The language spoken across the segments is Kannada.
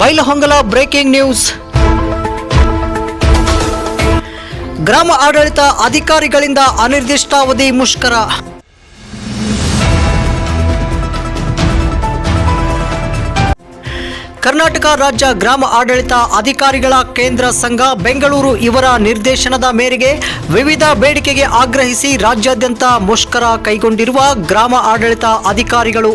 Bailhongal breaking news. ಗ್ರಾಮ ಆಡಳಿತ ಅಧಿಕಾರಿಗಳಿಂದ ಅನಿರ್ದಿಷ್ಟಾವಧಿ ಮುಷ್ಕರ. ಕರ್ನಾಟಕ ರಾಜ್ಯ ಗ್ರಾಮ ಆಡಳಿತ ಅಧಿಕಾರಿಗಳ ಕೇಂದ್ರ ಸಂಘ ಬೆಂಗಳೂರು ಇವರ ನಿರ್ದೇಶನದ ಮೇರೆಗೆ ವಿವಿಧ ಬೇಡಿಕೆಗೆ ಆಗ್ರಹಿಸಿ ರಾಜ್ಯಾದ್ಯಂತ ಮುಷ್ಕರ ಕೈಗೊಂಡಿರುವ ಗ್ರಾಮ ಆಡಳಿತ ಅಧಿಕಾರಿಗಳು.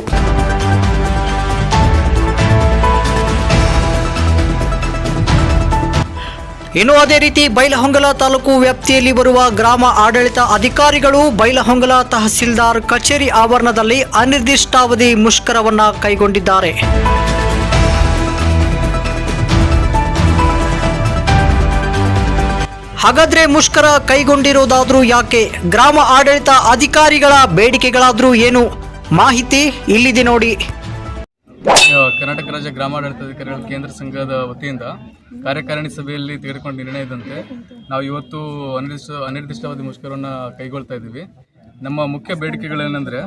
ಇನ್ನು ಅದೇ ರೀತಿ ಬೈಲಹೊಂಗಲ ತಾಲೂಕು ವ್ಯಾಪ್ತಿಯಲ್ಲಿ ಬರುವ ಗ್ರಾಮ ಆಡಳಿತ ಅಧಿಕಾರಿಗಳು ಬೈಲಹೊಂಗಲ ತಹಸೀಲ್ದಾರ್ ಕಚೇರಿ ಆವರಣದಲ್ಲಿ ಅನಿರ್ದಿಷ್ಟಾವಧಿ ಮುಷ್ಕರವನ್ನ ಕೈಗೊಂಡಿದ್ದಾರೆ. ಹಾಗಾದ್ರೆ ಮುಷ್ಕರ ಕೈಗೊಂಡಿರೋದಾದ್ರೂ ಯಾಕೆ? ಗ್ರಾಮ ಆಡಳಿತ ಅಧಿಕಾರಿಗಳ ಬೇಡಿಕೆಗಳಾದ್ರೂ ಏನು? ಮಾಹಿತಿ ಇಲ್ಲಿದೆ ನೋಡಿ. ಕರ್ನಾಟಕ ರಾಜ್ಯ ಗ್ರಾಮಾಡಳಿತಾಧಿಕಾರಿಗಳ ಕೇಂದ್ರ ಸಂಘದ ವತಿಯಿಂದ ಕಾರ್ಯಕಾರಿಣಿ ಸಭೆಯಲ್ಲಿ ತೆಗೆದುಕೊಂಡ ಇದ್ದಂತೆ ನಾವು ಇವತ್ತು ಅನಿರ್ದಿಷ್ಟ ಅನಿರ್ದಿಷ್ಟಾವಧಿ ಮುಷ್ಕರವನ್ನು ಕೈಗೊಳ್ತಾ ಇದ್ದೀವಿ. ನಮ್ಮ ಮುಖ್ಯ ಬೇಡಿಕೆಗಳೇನೆಂದರೆ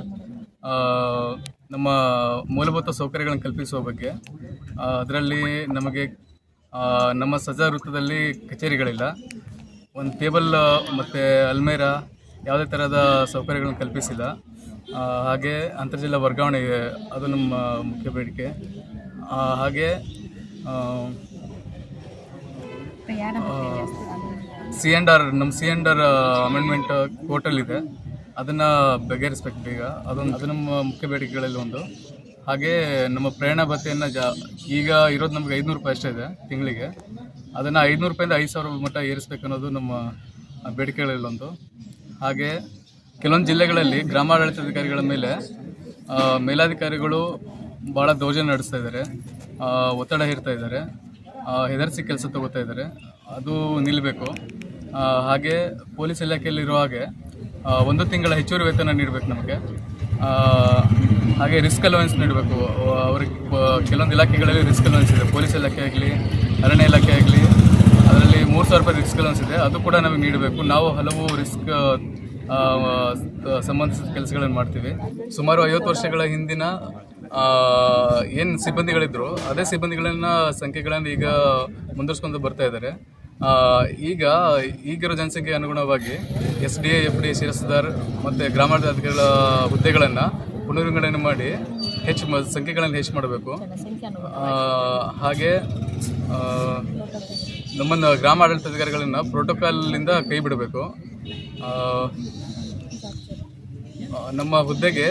ನಮ್ಮ ಮೂಲಭೂತ ಸೌಕರ್ಯಗಳನ್ನು ಕಲ್ಪಿಸುವ ಬಗ್ಗೆ. ಅದರಲ್ಲಿ ನಮಗೆ ನಮ್ಮ ಸಜಾ ವೃತ್ತದಲ್ಲಿ ಕಚೇರಿಗಳಿಲ್ಲ. ಒಂದು ಟೇಬಲ್ ಮತ್ತು ಅಲ್ಮೇರಾ ಯಾವುದೇ ಥರದ ಸೌಕರ್ಯಗಳನ್ನು ಕಲ್ಪಿಸಿಲ್ಲ. ಹಾಗೆ ಅಂತರ್ಜಿಲ್ಲಾ ವರ್ಗಾವಣೆ ಇದೆ ಅದು ನಮ್ಮ ಮುಖ್ಯ ಬೇಡಿಕೆ. ಹಾಗೆ ಸಿ ಎಂಡ್ ಆರ್, ನಮ್ಮ ಸಿ ಎಂಡ್ ಆರ್ ಅಮೆಂಡ್ಮೆಂಟ್ ಕೋರ್ಟಲ್ಲಿದೆ. ಅದನ್ನು ಬಗೆಹರಿಸ್ಬೇಕು ಬೇಗ ಅದೊಂದು, ಅದು ನಮ್ಮ ಮುಖ್ಯ ಬೇಡಿಕೆಗಳಲ್ಲಿ ಒಂದು. ಹಾಗೆ ನಮ್ಮ ಪ್ರಯಾಣ ಭತ್ಯೆಯನ್ನು ಜಾ, ಈಗ ಇರೋದು ನಮಗೆ ಐದುನೂರು ರೂಪಾಯಿ ಅಷ್ಟೇ ಇದೆ ತಿಂಗಳಿಗೆ. ಅದನ್ನು ಐದುನೂರು ರೂಪಾಯಿಂದ ಐದು ಸಾವಿರ ಮಟ್ಟ ಏರಿಸ್ಬೇಕು ಅನ್ನೋದು ನಮ್ಮ ಬೇಡಿಕೆಗಳಲ್ಲಿ ಒಂದು. ಹಾಗೆ ಕೆಲವೊಂದು ಜಿಲ್ಲೆಗಳಲ್ಲಿ ಗ್ರಾಮಾಡಳಿತಾಧಿಕಾರಿಗಳ ಮೇಲೆ ಮೇಲಾಧಿಕಾರಿಗಳು ಭಾಳ ದೌರ್ಜನ್ಯ ನಡೆಸ್ತಾ ಇದ್ದಾರೆ. ಒತ್ತಡ ಹೇರ್ತಾ ಇದ್ದಾರೆ. ಹೆದರಿಸಿ ಕೆಲಸ ತಗೋತಾ ಇದ್ದಾರೆ. ಅದು ನಿಲ್ಲಬೇಕು ಹಾಗೆ ಪೊಲೀಸ್ ಇಲಾಖೆಯಲ್ಲಿರುವ ಹಾಗೆ ಒಂದು ತಿಂಗಳ ಹೆಚ್ಚುವರಿ ವೇತನ ನೀಡಬೇಕು ನಮಗೆ. ಹಾಗೆ ರಿಸ್ಕ್ ಅಲವೆನ್ಸ್ ನೀಡಬೇಕು. ಅವ್ರಿಗೆ ಕೆಲವೊಂದು ಇಲಾಖೆಗಳಲ್ಲಿ ರಿಸ್ಕ್ ಅಲವೆನ್ಸ್ ಇದೆ. ಪೊಲೀಸ್ ಇಲಾಖೆ ಆಗಲಿ, ಅರಣ್ಯ ಇಲಾಖೆ ಆಗಲಿ, ಅದರಲ್ಲಿ ಮೂರು ಸಾವಿರ ರೂಪಾಯಿ ರಿಸ್ಕ್ ಅಲವೆನ್ಸ್ ಇದೆ. ಅದು ಕೂಡ ನಮಗೆ ನೀಡಬೇಕು. ನಾವು ಹಲವು ರಿಸ್ಕ್ ಸಂಬಂಧಿಸಿದ ಕೆಲಸಗಳನ್ನು ಮಾಡ್ತೀವಿ. ಸುಮಾರು ಐವತ್ತು ವರ್ಷಗಳ ಹಿಂದಿನ ಏನು ಸಿಬ್ಬಂದಿಗಳಿದ್ರು ಅದೇ ಸಿಬ್ಬಂದಿಗಳನ್ನ ಸಂಖ್ಯೆಗಳನ್ನು ಈಗ ಮುಂದುವರ್ಸ್ಕೊಂಡು ಬರ್ತಾ ಇದ್ದಾರೆ ಈಗ ಈಗಿರೋ ಜನಸಂಖ್ಯೆಗೆ ಅನುಗುಣವಾಗಿ S D A F D ಶಿರಸ್ದಾರ್ ಮತ್ತು ಗ್ರಾಮಾಡಳಿತಾಧಿಕಾರಿಗಳ ಹುದ್ದೆಗಳನ್ನು ಪುನರ್ವಿಂಗಡಣೆ ಮಾಡಿ ಹೆಚ್ಚು ಮ ಸಂಖ್ಯೆಗಳನ್ನು ಹೆಚ್ಚು ಮಾಡಬೇಕು. ಹಾಗೆ ನಮ್ಮನ್ನು ಗ್ರಾಮ ಆಡಳಿತಾಧಿಕಾರಿಗಳನ್ನು ಪ್ರೋಟೋಕಾಲಿಂದ ಕೈ ಬಿಡಬೇಕು. ನಮ್ಮ ಹುದ್ದೆಗೆ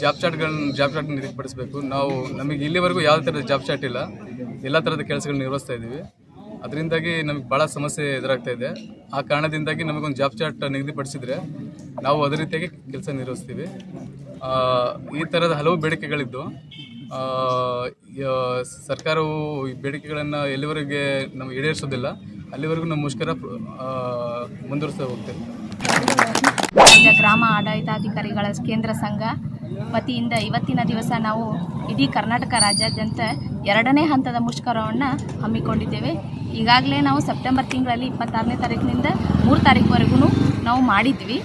ಜಾಬ್ ಚಾರ್ಟ್ಗಳನ್ನ ಜಾಬ್ ಚಾರ್ಟ್ ನಿಗದಿಪಡಿಸಬೇಕು ನಾವು ನಮಗೆ ಇಲ್ಲಿವರೆಗೂ ಯಾವುದೇ ಥರದ ಜಾಬ್ ಚಾರ್ಟ್ ಇಲ್ಲ. ಎಲ್ಲ ಥರದ ಕೆಲಸಗಳನ್ನ ನಿರ್ವಹಿಸ್ತಾ ಇದ್ದೀವಿ. ಅದರಿಂದಾಗಿ ನಮಗೆ ಭಾಳ ಸಮಸ್ಯೆ ಎದುರಾಗ್ತಾ ಇದೆ. ಆ ಕಾರಣದಿಂದಾಗಿ ನಮಗೊಂದು ಜಾಬ್ ಚಾರ್ಟ್ ನಿಗದಿಪಡಿಸಿದರೆ ನಾವು ಅದೇ ರೀತಿಯಾಗಿ ಕೆಲಸ ನಿರ್ವಹಿಸ್ತೀವಿ. ಈ ಥರದ ಹಲವು ಬೇಡಿಕೆಗಳಿದ್ದು ಸರ್ಕಾರವು ಈ ಬೇಡಿಕೆಗಳನ್ನು ಎಲ್ಲಿವರೆಗೆ ನಮಗೆ ಈಡೇರಿಸೋದಿಲ್ಲ, ಅಲ್ಲಿವರೆಗೂ ನಮ್ಮ ಮುಷ್ಕರ ಮುಂದುವರಿಸ್ತಾ ಹೋಗ್ತೇವೆ. ರಾಜ್ಯ ಗ್ರಾಮ ಆಡಳಿತಾಧಿಕಾರಿಗಳ ಕೇಂದ್ರ ಸಂಘ ವತಿಯಿಂದ ಇವತ್ತಿನ ದಿವಸ ನಾವು ಇಡೀ ಕರ್ನಾಟಕ ರಾಜ್ಯಾದ್ಯಂತ ಎರಡನೇ ಹಂತದ ಮುಷ್ಕರವನ್ನು ಹಮ್ಮಿಕೊಂಡಿದ್ದೇವೆ. ಈಗಾಗಲೇ ನಾವು ಸೆಪ್ಟೆಂಬರ್ ತಿಂಗಳಲ್ಲಿ ಇಪ್ಪತ್ತಾರನೇ ತಾರೀಕಿನಿಂದ ಮೂರು ತಾರೀಕುವರೆಗೂ ನಾವು ಮಾಡಿದ್ವಿ.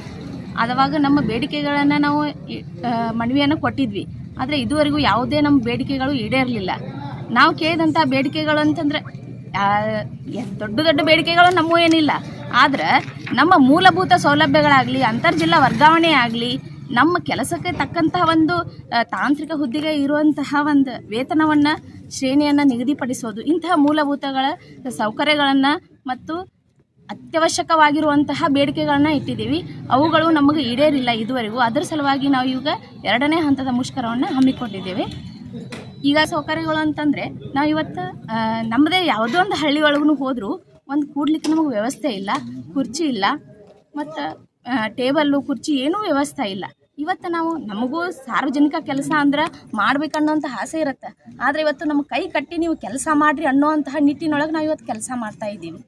ಅದವಾಗ ನಮ್ಮ ಬೇಡಿಕೆಗಳನ್ನು ನಾವು ಮನವಿಯನ್ನು ಕೊಟ್ಟಿದ್ವಿ. ಆದರೆ ಇದುವರೆಗೂ ಯಾವುದೇ ನಮ್ಮ ಬೇಡಿಕೆಗಳು ಈಡೇರಲಿಲ್ಲ. ನಾವು ಕೇಳಿದಂಥ ಬೇಡಿಕೆಗಳು ಅಂತಂದರೆ ದೊಡ್ಡ ದೊಡ್ಡ ಬೇಡಿಕೆಗಳು ನಮ್ಮೂ ಏನಿಲ್ಲ. ಆದ್ರೆ ನಮ್ಮ ಮೂಲಭೂತ ಸೌಲಭ್ಯಗಳಾಗಲಿ, ಅಂತರ್ಜಿಲ್ಲಾ ವರ್ಗಾವಣೆ ಆಗಲಿ, ನಮ್ಮ ಕೆಲಸಕ್ಕೆ ತಕ್ಕಂತಹ ಒಂದು ತಾಂತ್ರಿಕ ಹುದ್ದೆಗೆ ಇರುವಂತಹ ಒಂದು ವೇತನವನ್ನು, ಶ್ರೇಣಿಯನ್ನು ನಿಗದಿಪಡಿಸೋದು, ಇಂತಹ ಮೂಲಭೂತಗಳ ಸೌಕರ್ಯಗಳನ್ನು ಮತ್ತು ಅತ್ಯವಶ್ಯಕವಾಗಿರುವಂತಹ ಬೇಡಿಕೆಗಳನ್ನ ಇಟ್ಟಿದ್ದೀವಿ. ಅವುಗಳು ನಮಗೆ ಈಡೇರಿಲ್ಲ ಇದುವರೆಗೂ. ಅದರ ಸಲುವಾಗಿ ನಾವು ಈಗ ಎರಡನೇ ಹಂತದ ಮುಷ್ಕರವನ್ನು ಹಮ್ಮಿಕೊಂಡಿದ್ದೇವೆ. ಈಗ ಸೌಕರ್ಯಗಳು ಅಂತಂದರೆ, ನಾವು ಇವತ್ತು ನಮ್ಮದೇ ಯಾವುದೋ ಒಂದು ಹಳ್ಳಿ ಒಳಗೂ ಹೋದರೂ ಒಂದು ಕೂಡ್ಲಿಕ್ಕೆ ನಮಗೆ ವ್ಯವಸ್ಥೆ ಇಲ್ಲ, ಕುರ್ಚಿ ಇಲ್ಲ, ಮತ್ತು ಟೇಬಲ್ಲು, ಕುರ್ಚಿ ಏನೂ ವ್ಯವಸ್ಥೆ ಇಲ್ಲ. ಇವತ್ತು ನಾವು ನಮಗೂ ಸಾರ್ವಜನಿಕ ಕೆಲಸ ಅಂದ್ರೆ ಮಾಡ್ಬೇಕನ್ನೋಂಥ ಆಸೆ ಇರುತ್ತೆ. ಆದರೆ ಇವತ್ತು ನಮ್ಮ ಕೈ ಕಟ್ಟಿ ನೀವು ಕೆಲಸ ಮಾಡಿರಿ ಅನ್ನೋವಂತಹ ನಿಟ್ಟಿನೊಳಗೆ ನಾವು ಇವತ್ತು ಕೆಲಸ ಮಾಡ್ತಾ ಇದ್ದೀವಿ.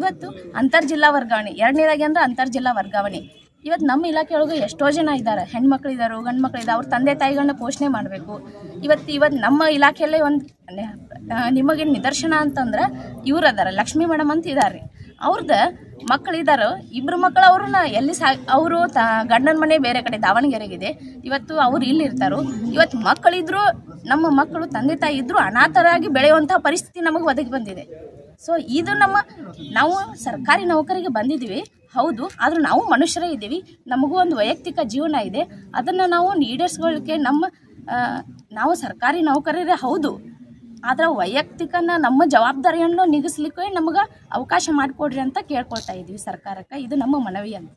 ಇವತ್ತು ಅಂತರ್ಜಿಲ್ಲಾ ವರ್ಗಾವಣೆ, ಎರಡನೇದಾಗಿ ಅಂದ್ರೆ ಅಂತರ್ಜಿಲ್ಲಾ ವರ್ಗಾವಣೆ. ಇವತ್ತು ನಮ್ಮ ಇಲಾಖೆಯೊಳಗೆ ಎಷ್ಟೋ ಜನ ಇದ್ದಾರೆ ಹೆಣ್ಮಕ್ಳು ಇದ್ದಾರೆ ಗಂಡು ಮಕ್ಳು ಇದ್ದಾರೆ ಅವ್ರ ತಂದೆ ತಾಯಿಗಳನ್ನ ಪೋಷಣೆ ಮಾಡಬೇಕು. ಇವತ್ತು ಇವತ್ತು ನಮ್ಮ ಇಲಾಖೆಯಲ್ಲೇ ಒಂದು ನಿಮಗೆ ನಿದರ್ಶನ ಅಂತಂದ್ರೆ ಇವ್ರು ಅದಾರ, ಲಕ್ಷ್ಮೀ ಮೇಡಮ್ ಅಂತ ಇದ್ದಾರೆ ಅವ್ರದ್ದು ಮಕ್ಕಳಿದ್ದಾರೆ ಇಬ್ಬರು ಮಕ್ಕಳು ಅವ್ರನ್ನ ಎಲ್ಲಿ ಸಾ, ಅವರು ತ, ಗಂಡನ ಮನೆ ಬೇರೆ ಕಡೆ ದಾವಣಗೆರೆಗಿದೆ. ಇವತ್ತು ಅವ್ರು ಇಲ್ಲಿ ಇರ್ತಾರೋ. ಇವತ್ತು ಮಕ್ಕಳಿದ್ರು ನಮ್ಮ ಮಕ್ಕಳು ತಂದೆ ತಾಯಿ ಇದ್ದರೂ ಅನಾಥರಾಗಿ ಬೆಳೆಯುವಂಥ ಪರಿಸ್ಥಿತಿ ನಮಗೆ ಒದಗಿ ಬಂದಿದೆ. ಸೊ ಇದು ನಮ್ಮ ನಾವು ಸರ್ಕಾರಿ ನೌಕರಿಗೆ ಬಂದಿದ್ದೀವಿ. ಹೌದು, ಆದರೂ ನಾವು ಮನುಷ್ಯರೇ ಇದ್ದೀವಿ. ನಮಗೂ ಒಂದು ವೈಯಕ್ತಿಕ ಜೀವನ ಇದೆ. ಅದನ್ನು ನಾವು ಈಡೇರಿಸ್ಕೊಳ್ಳಿಕ್ಕೆ ನಮ್ಮ ನಾವು ಸರ್ಕಾರಿ ನೌಕರರೇ ಹೌದು. ಆದ್ರೆ ವೈಯಕ್ತಿಕನ ನಮ್ಮ ಜವಾಬ್ದಾರಿಯನ್ನು ನಿಗಿಸ್ಲಿಕ್ಕೆ ನಮಗೆ ಅವಕಾಶ ಮಾಡಿಕೊಡ್ರಿ ಅಂತ ಕೇಳ್ಕೊಳ್ತಾ ಇದ್ದೀವಿ ಸರ್ಕಾರಕ್ಕೆ. ಇದು ನಮ್ಮ ಮನವಿ ಅಂತ